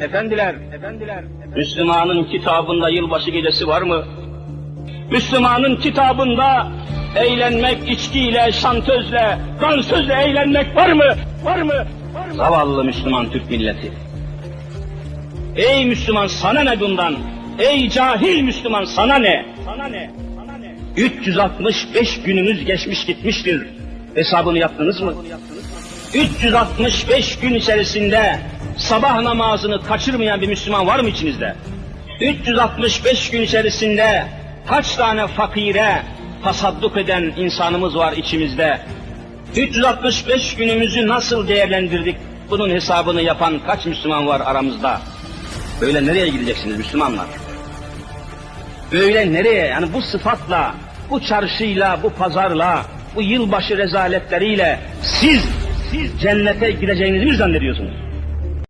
efendiler, efendiler. Müslümanın kitabında yılbaşı gecesi var mı? Müslümanın kitabında eğlenmek içkiyle, şantözle, dansözle eğlenmek var mı? Var mı? Var mı? Zavallı Müslüman Türk milleti. Ey Müslüman sana ne bundan? Ey cahil Müslüman sana ne? Sana ne? Sana ne? 365 gününüz geçmiş gitmiştir. Hesabını yaptınız mı? 365 gün içerisinde sabah namazını kaçırmayan bir Müslüman var mı içinizde? 365 gün içerisinde kaç tane fakire tasadduk eden insanımız var içimizde? 365 günümüzü nasıl değerlendirdik? Bunun hesabını yapan kaç Müslüman var aramızda? Böyle nereye gideceksiniz Müslümanlar? Böyle nereye? Yani bu sıfatla, bu çarşıyla, bu pazarla, bu yılbaşı rezaletleriyle siz, siz cennete gideceğinizi mi zannediyorsunuz?